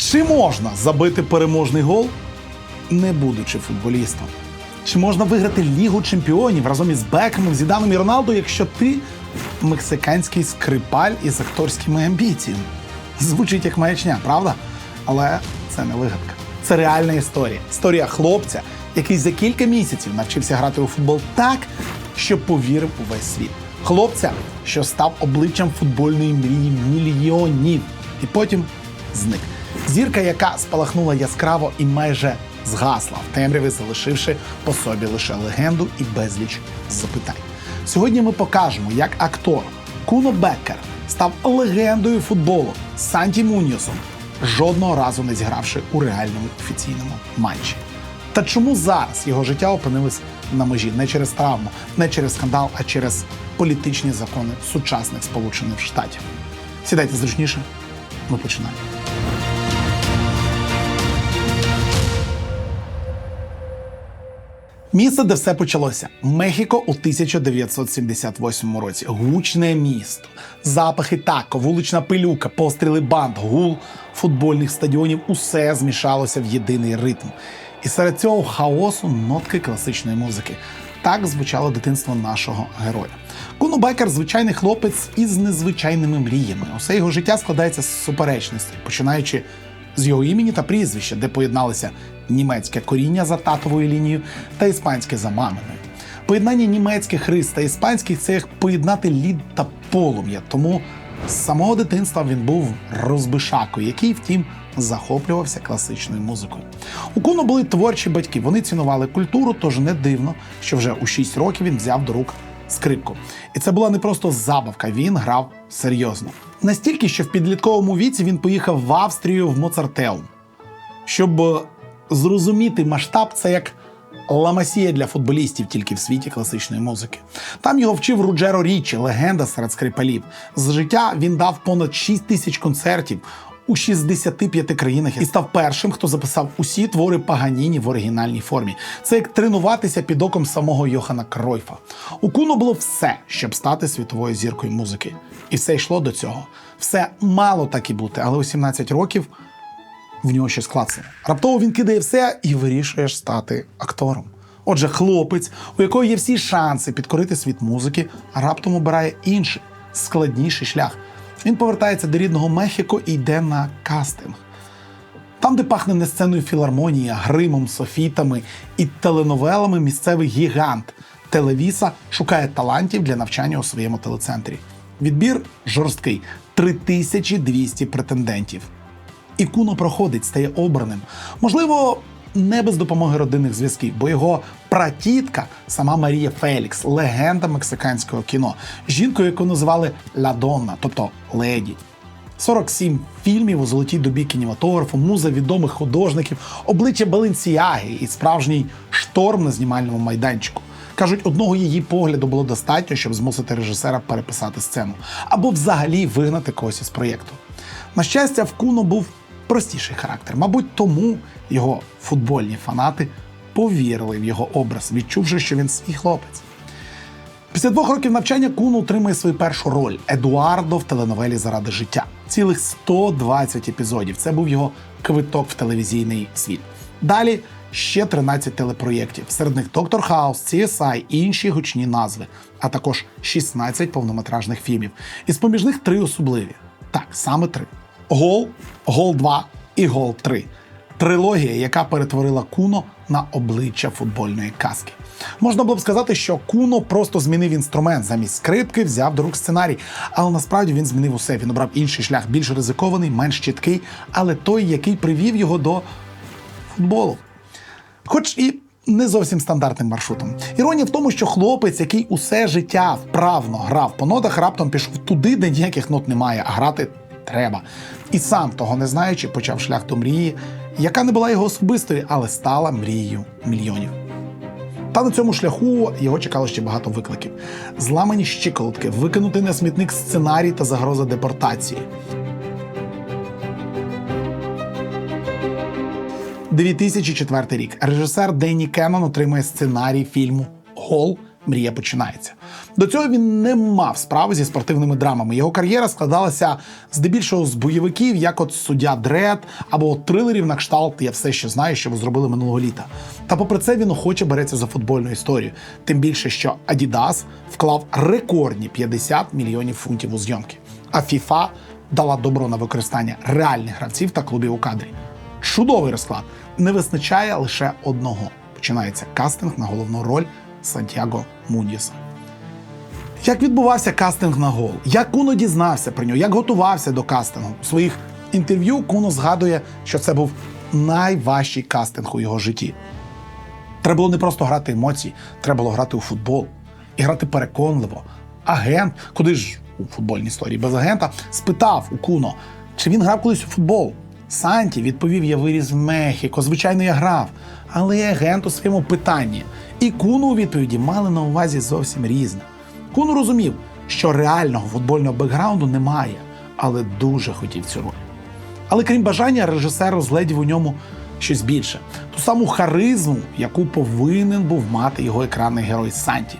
Чи можна забити переможний гол, не будучи футболістом? Чи можна виграти Лігу чемпіонів разом із Бекхемом, Зіданом і Роналду, якщо ти мексиканський скрипаль із акторськими амбіціями? Звучить як маячня, правда? Але це не вигадка. Це реальна історія. Історія хлопця, який за кілька місяців навчився грати у футбол так, що повірив у весь світ. Хлопця, що став обличчям футбольної мрії мільйонів, і потім зник. Зірка, яка спалахнула яскраво і майже згасла в темряві, залишивши по собі лише легенду і безліч запитань. Сьогодні ми покажемо, як актор Куно Беккер став легендою футболу Санті Муньосом, жодного разу не зігравши у реальному офіційному матчі. Та чому зараз його життя опинилось на межі не через травму, не через скандал, а через політичні закони сучасних Сполучених Штатів? Сідайте зручніше, ми починаємо. Місце, де все почалося Мехіко у 1978 році. Гучне місто, запахи тако, вулична пилюка, постріли банд, гул футбольних стадіонів усе змішалося в єдиний ритм. І серед цього хаосу нотки класичної музики. Так звучало дитинство нашого героя. Куно Бекер звичайний хлопець із незвичайними мріями. Усе його життя складається з суперечностей, починаючи з його імені та прізвища, де поєдналися німецьке коріння за татовою лінією та іспанське за маминою. Поєднання німецьких рис та іспанських це як поєднати лід та полум'я. Тому з самого дитинства він був розбишакою, який, втім, захоплювався класичною музикою. У Куно були творчі батьки. Вони цінували культуру, тож не дивно, що вже у 6 років він взяв до рук скрипку. І це була не просто забавка, він грав серйозно. Настільки, що в підлітковому віці він поїхав в Австрію в Моцартеум. Щоб е, зрозуміти масштаб, це як ламасія для футболістів тільки в світі класичної музики. Там його вчив Руджеро Річі, легенда серед скрипалів. З життя він дав понад 6 тисяч концертів у 65 країнах і став першим, хто записав усі твори Паганіні в оригінальній формі. Це як тренуватися під оком самого Йохана Кройфа. У Куно було все, щоб стати світовою зіркою музики. І все йшло до цього. Все мало так і бути, але у 17 років в нього щось клацає. Раптово він кидає все і вирішує стати актором. Отже, хлопець, у якого є всі шанси підкорити світ музики, раптом обирає інший, складніший шлях. Він повертається до рідного Мехіко і йде на кастинг. Там, де пахне не сценою філармонії, а гримом, софітами і теленовелами, місцевий гігант Телевіса шукає талантів для навчання у своєму телецентрі. Відбір жорсткий 3200 претендентів. І Куно проходить, стає обраним. Можливо, не без допомоги родинних зв'язків, бо його пратітка, сама Марія Фелікс, легенда мексиканського кіно, жінкою, яку називали Ла Донна, тобто леді. 47 фільмів у золотій добі кінематографу, муза відомих художників, обличчя Баленсіаги і справжній шторм на знімальному майданчику. Кажуть, одного її погляду було достатньо, щоб змусити режисера переписати сцену або взагалі вигнати когось із проєкту. На щастя, в Куно був простіший характер. Мабуть, тому його футбольні фанати повірили в його образ, відчувши, що він свій хлопець. Після двох років навчання Куно отримує свою першу роль Едуардо в теленовелі Заради життя. Цілих 120 епізодів. Це був його квиток в телевізійний світ. Далі ще 13 телепроєктів. Серед них Доктор Хаус, CSI і інші гучні назви, а також 16 повнометражних фільмів. Із поміж них три особливі. Так, саме три: Гол, Гол 2 і Гол 3. Трилогія, яка перетворила Куно на обличчя футбольної казки. Можна було б сказати, що Куно просто змінив інструмент, замість скрипки взяв до рук сценарій, але насправді він змінив усе. Він обрав інший шлях, більш ризикований, менш чіткий, але той, який привів його до футболу. Хоч і не зовсім стандартним маршрутом. Іронія в тому, що хлопець, який усе життя вправно грав по нотах, раптом пішов туди, де ніяких нот немає, а грати треба. І сам того не знаючи, почав шлях до мрії, яка не була його особистою, але стала мрією мільйонів. Та на цьому шляху його чекало ще багато викликів: зламані щиколотки, викинутий на смітник сценарій та загроза депортації. 2004 рік. Режисер Денні Кеннон отримує сценарій фільму Гол мрія починається. До цього він не мав справи зі спортивними драмами. Його кар'єра складалася здебільшого з бойовиків, як от суддя Дред або от трилерів на кшталт Я все ще знаю, що ви зробили минулого літа. Та попри це він охоче береться за футбольну історію. Тим більше, що Adidas вклав рекордні 50 мільйонів фунтів у зйомки. А FIFA дала добро на використання реальних гравців та клубів у кадрі. Чудовий розклад. Не вистачає лише одного. Починається кастинг на головну роль Сантьяго Мундіса. Як відбувався кастинг на гол? Як Куно дізнався про нього? Як готувався до кастингу? У своїх інтерв'ю Куно згадує, що це був найважчий кастинг у його житті. Треба було не просто грати емоції, треба було грати у футбол і грати переконливо. Агент, куди ж у футбольній історії без агента, спитав у Куно, чи він грав колись у футбол. Санті відповів: я виріс в Мехіко, звичайно, я грав. Але агент у своєму питанні. І Куно у відповіді мали на увазі зовсім різне. Куно розумів, що реального футбольного бекграунду немає, але дуже хотів цю роль. Але крім бажання, режисер розгледів у ньому щось більше ту саму харизму, яку повинен був мати його екранний герой Санті.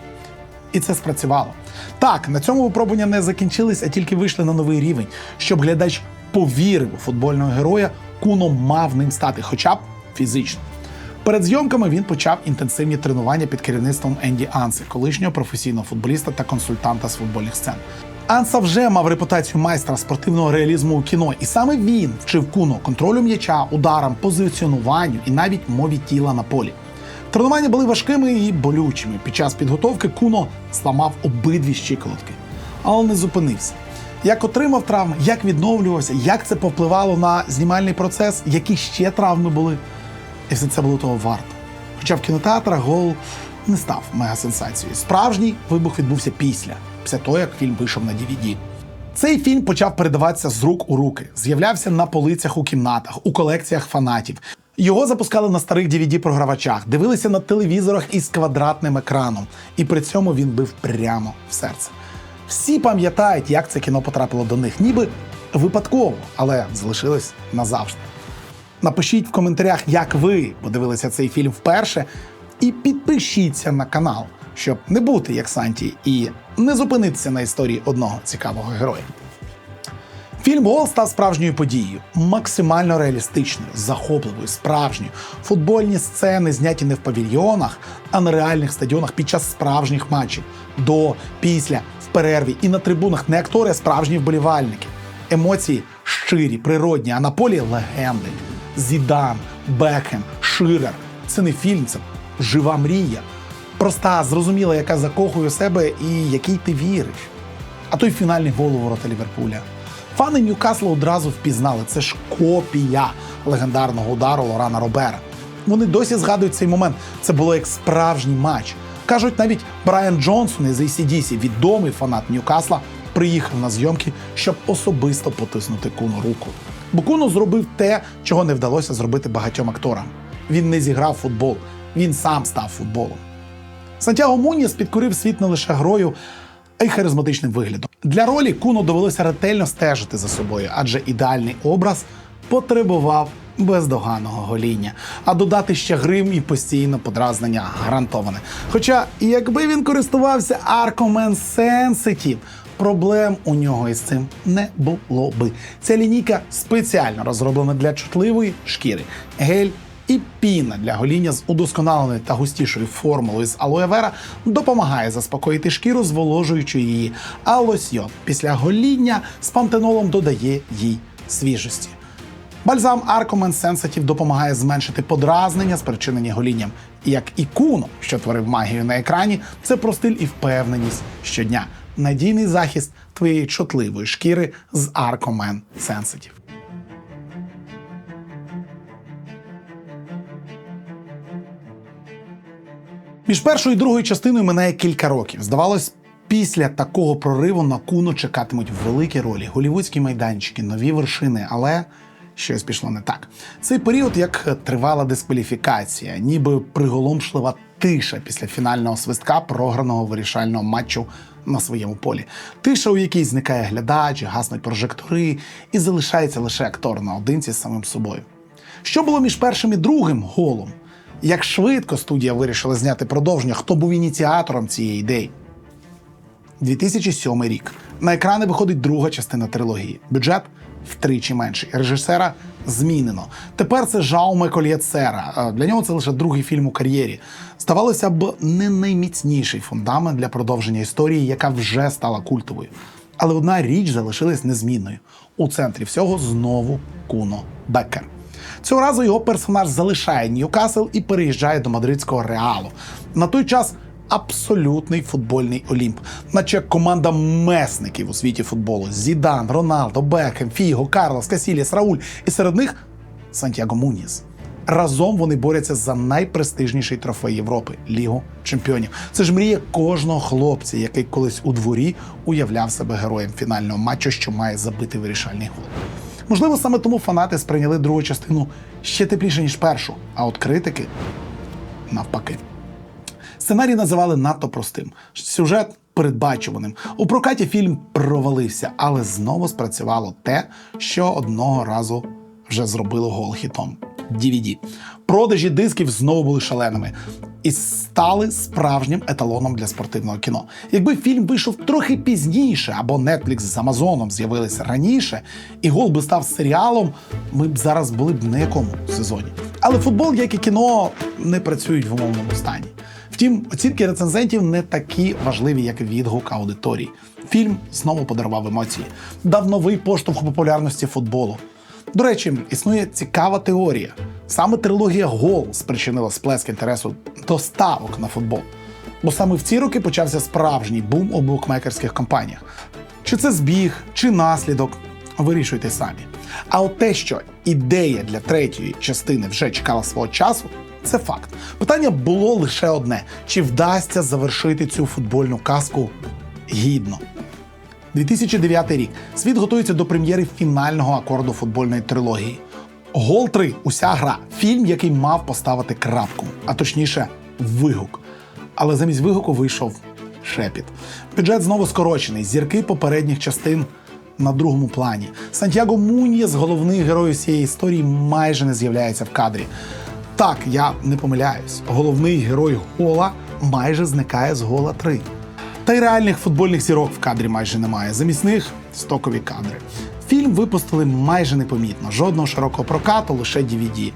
І це спрацювало. Так, на цьому випробування не закінчились, а тільки вийшли на новий рівень. Щоб глядач повірив у футбольного героя, Куно мав ним стати, хоча б фізично. Перед зйомками він почав інтенсивні тренування під керівництвом Енді Анси, колишнього професійного футболіста та консультанта з футбольних сцен. Анса вже мав репутацію майстра спортивного реалізму у кіно, і саме він вчив куно контролю м'яча, ударам, позиціонуванню і навіть мові тіла на полі. Тренування були важкими і болючими. Під час підготовки Куно зламав обидві щиколотки, але не зупинився. Як отримав травми, як відновлювався, як це повпливало на знімальний процес, які ще травми були. І все це було того варто. Хоча в кінотеатрах гол не став мегасенсацією. Справжній вибух відбувся після, після того, як фільм вийшов на DVD. Цей фільм почав передаватися з рук у руки, з'являвся на полицях у кімнатах, у колекціях фанатів. Його запускали на старих DVD-програвачах, дивилися на телевізорах із квадратним екраном, і при цьому він бив прямо в серце. Всі пам'ятають, як це кіно потрапило до них, ніби випадково, але залишилось назавжди. Напишіть в коментарях, як ви подивилися цей фільм вперше, і підпишіться на канал, щоб не бути як Санті і не зупинитися на історії одного цікавого героя. Фільм Гол став справжньою подією, максимально реалістичною, захопливою, справжньою. Футбольні сцени зняті не в павільйонах, а на реальних стадіонах під час справжніх матчів, до, після, в перерві і на трибунах не актори, а справжні вболівальники. Емоції щирі, природні, а на полі легенди. Зідан, Бекхем, Ширер. Це не фільм, це жива мрія. Проста, зрозуміла, яка закохує себе і який ти віриш. А той фінальний гол у ворота Ліверпуля. Фани Ньюкасла одразу впізнали. Це ж копія легендарного удару Лорана Робера. Вони досі згадують цей момент. Це було як справжній матч. Кажуть, навіть Брайан Джонсон із ACDC, відомий фанат Ньюкасла, приїхав на зйомки, щоб особисто потиснути Куну руку. Бо Куно зробив те, чого не вдалося зробити багатьом акторам. Він не зіграв футбол, він сам став футболом. Сантьяго Муніс підкорив світ не лише грою, а й харизматичним виглядом. Для ролі Куно довелося ретельно стежити за собою, адже ідеальний образ потребував бездоганного гоління. А додати ще грим і постійне подразнення гарантоване. Хоча, якби він користувався Arcoman Sensitive, проблем у нього із цим не було би. Ця лінійка спеціально розроблена для чутливої шкіри. Гель і піна для гоління з удосконаленою та густішою формулою з алоe вера допомагає заспокоїти шкіру, зволожуючи її. А лосьйон після гоління з пантенолом додає їй свіжості. Бальзам Arcomen Sensitive допомагає зменшити подразнення, спричинені голінням. Як і що творив магію на екрані, це про стиль і впевненість щодня. Надійний захист твоєї чутливої шкіри з Arcomen Sensitive. Між першою і другою частиною минає кілька років. Здавалось, після такого прориву на куно чекатимуть великі ролі, голівудські майданчики, нові вершини, але щось пішло не так. Цей період як тривала дискваліфікація, ніби приголомшлива тиша після фінального свистка програного вирішального матчу на своєму полі. Тиша, у якій зникає глядач, гаснуть прожектори, і залишається лише актор наодинці з самим собою. Що було між першим і другим голом? Як швидко студія вирішила зняти продовження, хто був ініціатором цієї ідеї? 2007 рік. На екрани виходить друга частина трилогії. Бюджет втричі менший. Режисера змінено. Тепер це Жауме Кольєцера. Е, Для нього це лише другий фільм у кар'єрі. Здавалося б, не найміцніший фундамент для продовження історії, яка вже стала культовою. Але одна річ залишилась незмінною. У центрі всього знову Куно Беккер. Цього разу його персонаж залишає Ньюкасл і переїжджає до мадридського реалу. На той час абсолютний футбольний олімп, наче команда месників у світі футболу: Зідан, Роналдо, Бекхем, Фіго, Карлос, Касіліс, Рауль. І серед них Сантьяго Муніс. Разом вони борються за найпрестижніший трофей Європи Лігу Чемпіонів. Це ж мрія кожного хлопця, який колись у дворі уявляв себе героєм фінального матчу, що має забити вирішальний гол. Можливо, саме тому фанати сприйняли другу частину ще тепліше, ніж першу, а от критики навпаки. Сценарій називали надто простим, сюжет передбачуваним. У прокаті фільм провалився, але знову спрацювало те, що одного разу вже зробило гол хітом. DVD. Продажі дисків знову були шаленими і стали справжнім еталоном для спортивного кіно. Якби фільм вийшов трохи пізніше, або Netflix з Амазоном з'явилися раніше, і гол би став серіалом, ми б зараз були б на якому сезоні. Але футбол, як і кіно, не працюють в умовному стані. Втім, оцінки рецензентів не такі важливі, як відгук аудиторії. Фільм знову подарував емоції, дав новий поштовх у популярності футболу. До речі, існує цікава теорія. Саме трилогія Гол спричинила сплеск інтересу до ставок на футбол. Бо саме в ці роки почався справжній бум у букмекерських компаніях. Чи це збіг, чи наслідок, вирішуйте самі. А от те, що ідея для третьої частини вже чекала свого часу, це факт. Питання було лише одне: чи вдасться завершити цю футбольну казку гідно? 2009 рік. Світ готується до прем'єри фінального акорду футбольної трилогії. Гол 3 уся гра. Фільм, який мав поставити крапку, а точніше, вигук. Але замість вигуку вийшов шепіт. Бюджет знову скорочений. Зірки попередніх частин на другому плані. Сантьяго Муньєс, головний герой цієї історії, майже не з'являється в кадрі. Так, я не помиляюсь. Головний герой гола майже зникає з гола 3. Та й реальних футбольних зірок в кадрі майже немає. Замість них стокові кадри. Фільм випустили майже непомітно, жодного широкого прокату, лише DVD.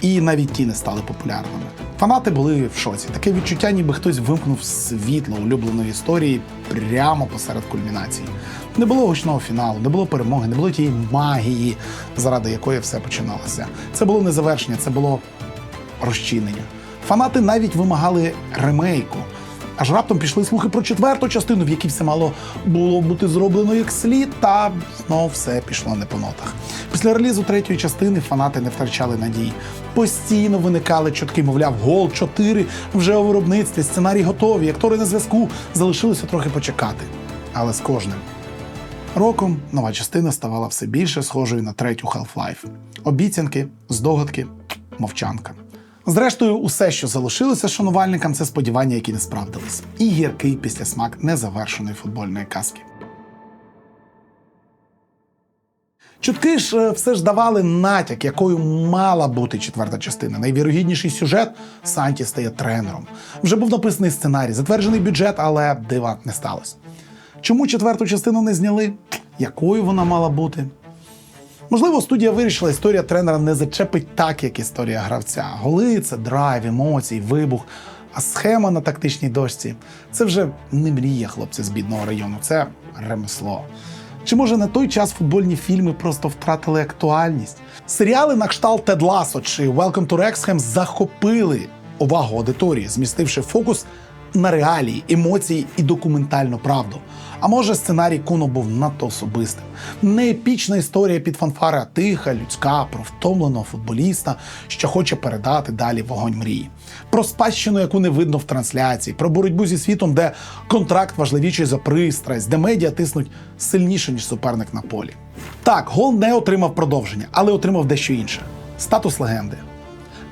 І навіть ті не стали популярними. Фанати були в шоці. Таке відчуття, ніби хтось вимкнув світло улюбленої історії прямо посеред кульмінації. Не було гучного фіналу, не було перемоги, не було тієї магії, заради якої все починалося. Це було не завершення, це було розчинення. Фанати навіть вимагали ремейку. Аж раптом пішли слухи про четверту частину, в якій все мало було бути зроблено як слід, та знов все пішло не по нотах. Після релізу третьої частини фанати не втрачали надії. Постійно виникали чутки, мовляв, гол 4 вже у виробництві, сценарій готові, актори на зв'язку, залишилося трохи почекати. Але з кожним роком нова частина ставала все більше схожою на третю Half-Life. Обіцянки, здогадки, мовчанка. Зрештою, усе, що залишилося шанувальникам, це сподівання, які не справдились, і гіркий післясмак незавершеної футбольної казки. Чутки ж е, все ж давали натяк, якою мала бути четверта частина. Найвірогідніший сюжет Санті стає тренером. Вже був написаний сценарій, затверджений бюджет, але дива не сталося. Чому четверту частину не зняли? Якою вона мала бути? Можливо, студія вирішила, історія тренера не зачепить так, як історія гравця. Голи це драйв, емоції, вибух. А схема на тактичній дошці це вже не мрія хлопця з бідного району, це ремесло. Чи може на той час футбольні фільми просто втратили актуальність? Серіали на кшталт Тед Ласо чи Welcome to Wrexham захопили увагу аудиторії, змістивши фокус на реалії, емоції і документальну правду. А може, сценарій Куно був надто особистим. Не епічна історія під фанфари, а тиха, людська, про втомленого футболіста, що хоче передати далі вогонь мрії. Про спадщину, яку не видно в трансляції, про боротьбу зі світом, де контракт важливіший за пристрасть, де медіа тиснуть сильніше, ніж суперник на полі. Так, гол не отримав продовження, але отримав дещо інше статус легенди.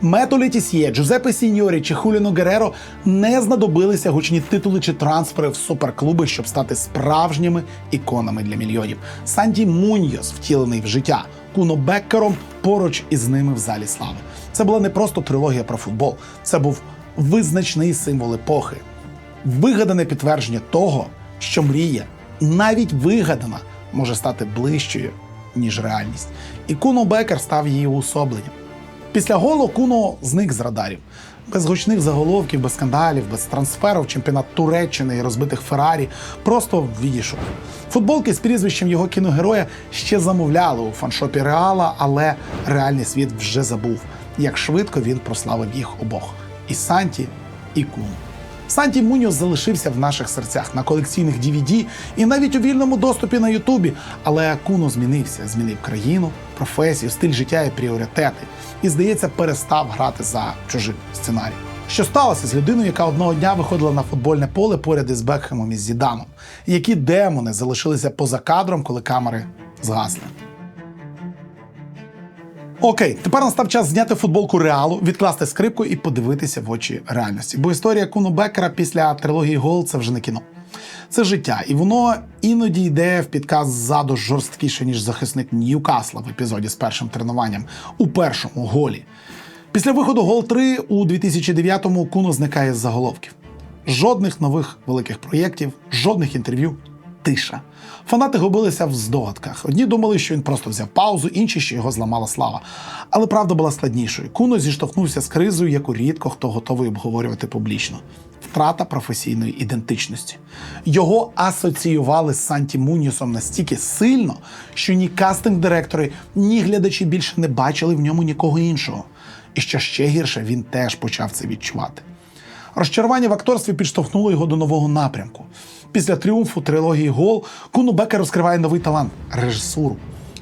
Мето Летісьє, Джузеппе Сіньорі чи Хуліно Гереро не знадобилися гучні титули чи трансфери в суперклуби, щоб стати справжніми іконами для мільйонів. Санті Муньйос, втілений в життя, Куно Беккером поруч із ними в залі слави. Це була не просто трилогія про футбол, це був визначний символ епохи, вигадане підтвердження того, що мрія, навіть вигадана, може стати ближчою, ніж реальність. І Куно Бекер став її уособленням. Після голу Куно зник з радарів. Без гучних заголовків, без скандалів, без трансферу в чемпіонат Туреччини і розбитих Феррарі просто відійшов. Футболки з прізвищем його кіногероя ще замовляли у фаншопі Реала, але реальний світ вже забув, як швидко він прославив їх обох: і Санті, і Куно. Санті Муньос залишився в наших серцях на колекційних DVD і навіть у вільному доступі на Ютубі. Але Куно змінився, змінив країну, професію, стиль життя і пріоритети. І, здається, перестав грати за чужим сценарій. Що сталося з людиною, яка одного дня виходила на футбольне поле поряд із Бекхемом і Зіданом? Які демони залишилися поза кадром, коли камери згасли? Окей, тепер настав час зняти футболку реалу, відкласти скрипку і подивитися в очі реальності. Бо історія Куно Бекера після трилогії Гол це вже не кіно. Це життя, і воно іноді йде в підказ ззаду жорсткіше, ніж захисник Ньюкасла в епізоді з першим тренуванням у першому голі. Після виходу гол 3 у 2009-му Куно зникає з заголовків. Жодних нових великих проєктів, жодних інтерв'ю, тиша. Фанати губилися в здогадках. Одні думали, що він просто взяв паузу, інші, що його зламала слава. Але правда була складнішою. Куно зіштовхнувся з кризою, яку рідко хто готовий обговорювати публічно. Втрата професійної ідентичності. Його асоціювали з Санті Муньосом настільки сильно, що ні кастинг-директори, ні глядачі більше не бачили в ньому нікого іншого. І що ще гірше, він теж почав це відчувати. Розчарування в акторстві підштовхнуло його до нового напрямку. Після тріумфу трилогії Гол Куну Бекер розкриває новий талант режисуру.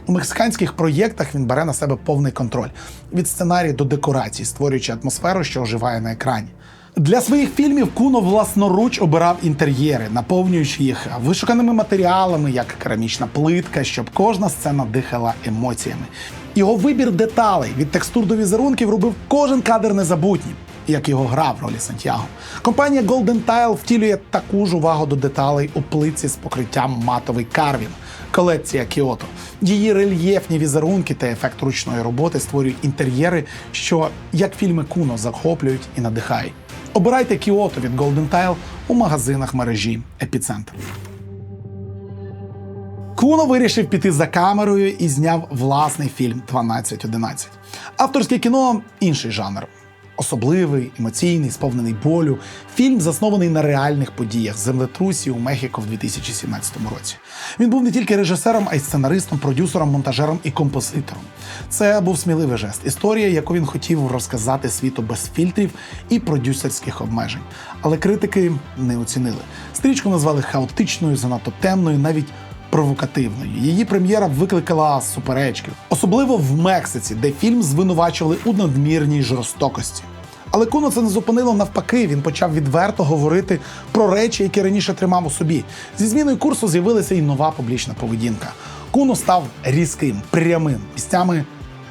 У мексиканських проєктах він бере на себе повний контроль від сценарію до декорацій, створюючи атмосферу, що оживає на екрані. Для своїх фільмів Куно власноруч обирав інтер'єри, наповнюючи їх вишуканими матеріалами, як керамічна плитка, щоб кожна сцена дихала емоціями. Його вибір деталей від текстур до візерунків робив кожен кадр незабутнім як його гра в ролі Сантьяго. Компанія Golden Tile втілює таку ж увагу до деталей у плитці з покриттям матовий карвін. Колекція Кіото. Її рельєфні візерунки та ефект ручної роботи створюють інтер'єри, що, як фільми Куно, захоплюють і надихають. Обирайте Кіото від Golden Tile у магазинах мережі Епіцентр. Куно вирішив піти за камерою і зняв власний фільм 1211. Авторське кіно інший жанр. Особливий, емоційний, сповнений болю. Фільм заснований на реальних подіях землетрусі у Мехіко в 2017 році. Він був не тільки режисером, а й сценаристом, продюсером, монтажером і композитором. Це був сміливий жест. Історія, яку він хотів розказати світу без фільтрів і продюсерських обмежень. Але критики не оцінили. Стрічку назвали хаотичною, занадто темною, навіть провокативною. Її прем'єра викликала суперечки, особливо в Мексиці, де фільм звинувачували у надмірній жорстокості. Але Куно це не зупинило навпаки. Він почав відверто говорити про речі, які раніше тримав у собі. Зі зміною курсу з'явилася і нова публічна поведінка. Куно став різким, прямим, місцями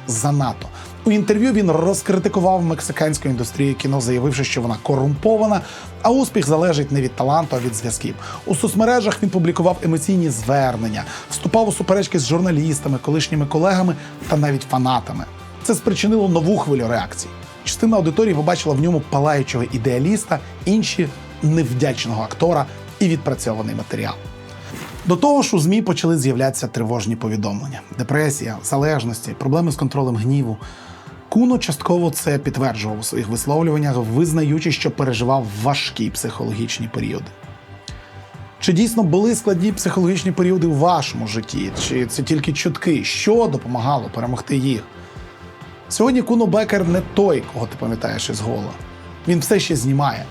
занадто. У інтерв'ю він розкритикував мексиканську індустрію кіно, заявивши, що вона корумпована, а успіх залежить не від таланту, а від зв'язків. У соцмережах він публікував емоційні звернення, вступав у суперечки з журналістами, колишніми колегами та навіть фанатами. Це спричинило нову хвилю реакцій. Частина аудиторії побачила в ньому палаючого ідеаліста, інші невдячного актора і відпрацьований матеріал. До того ж, у ЗМІ почали з'являтися тривожні повідомлення: депресія, залежності, проблеми з контролем гніву. Куно частково це підтверджував у своїх висловлюваннях, визнаючи, що переживав важкі психологічні періоди. Чи дійсно були складні психологічні періоди у вашому житті? Чи це тільки чутки? Що допомагало перемогти їх? Сьогодні Куно Бекер не той, кого ти пам'ятаєш із гола. Він все ще знімає,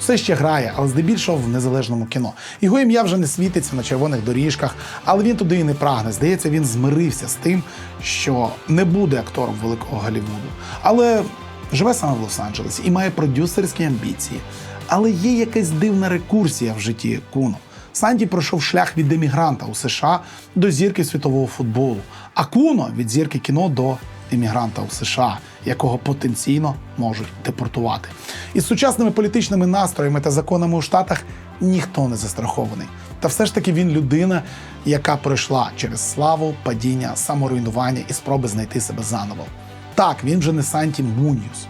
все ще грає, але здебільшого в незалежному кіно. Його ім'я вже не світиться на червоних доріжках, але він туди і не прагне. Здається, він змирився з тим, що не буде актором великого Голлівуду. Але живе саме в Лос-Анджелесі і має продюсерські амбіції. Але є якась дивна рекурсія в житті Куно. Санді пройшов шлях від емігранта у США до зірки світового футболу, а Куно від зірки кіно до емігранта у США. якого потенційно можуть депортувати. Із сучасними політичними настроями та законами у Штатах ніхто не застрахований. Та все ж таки він людина, яка пройшла через славу, падіння, саморуйнування і спроби знайти себе заново. Так, він вже не Санті Муньюс.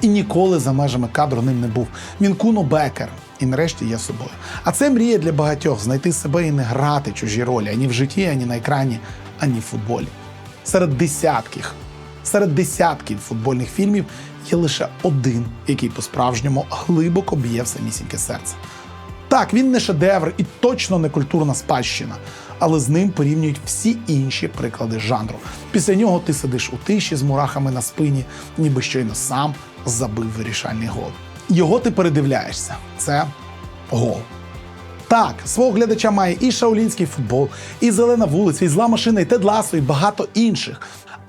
І ніколи за межами кадру ним не був. Він Куно Бекер. І нарешті є собою. А це мрія для багатьох знайти себе і не грати чужі ролі ані в житті, ані на екрані, ані в футболі. Серед десятків, серед десятків футбольних фільмів є лише один, який по-справжньому глибоко б'є в самісіньке серце. Так, він не шедевр і точно не культурна спадщина, але з ним порівнюють всі інші приклади жанру. Після нього ти сидиш у тиші з мурахами на спині, ніби щойно сам забив вирішальний гол. Його ти передивляєшся. Це гол. Так, свого глядача має і шаулінський футбол, і зелена вулиця, і зла машина, і Тед Ласо, і багато інших.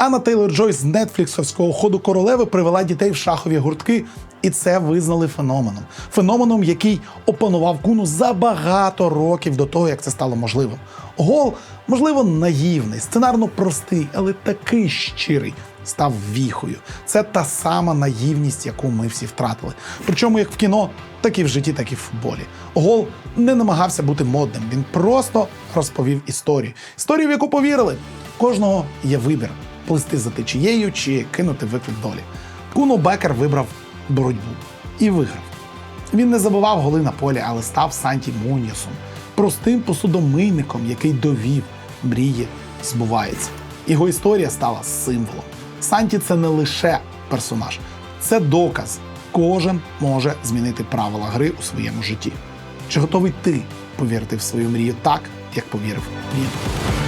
Анна Тейлор Джойс з нетфліксовського ходу королеви привела дітей в шахові гуртки, і це визнали феноменом. Феноменом, який опанував куну за багато років до того, як це стало можливим. Гол, можливо, наївний, сценарно простий, але такий щирий. Став віхою. Це та сама наївність, яку ми всі втратили. Причому як в кіно, так і в житті, так і в футболі. Гол не намагався бути модним. Він просто розповів історію. Історію, в яку повірили. Кожного є вибір плисти за течією чи кинути виклик долі. Куно Бекер вибрав боротьбу і виграв. Він не забував голи на полі, але став Санті Муньясом, простим посудомийником, який довів мрії збуваються. Його історія стала символом. Санті це не лише персонаж, це доказ. Кожен може змінити правила гри у своєму житті. Чи готовий ти повірити в свою мрію так, як повірив він?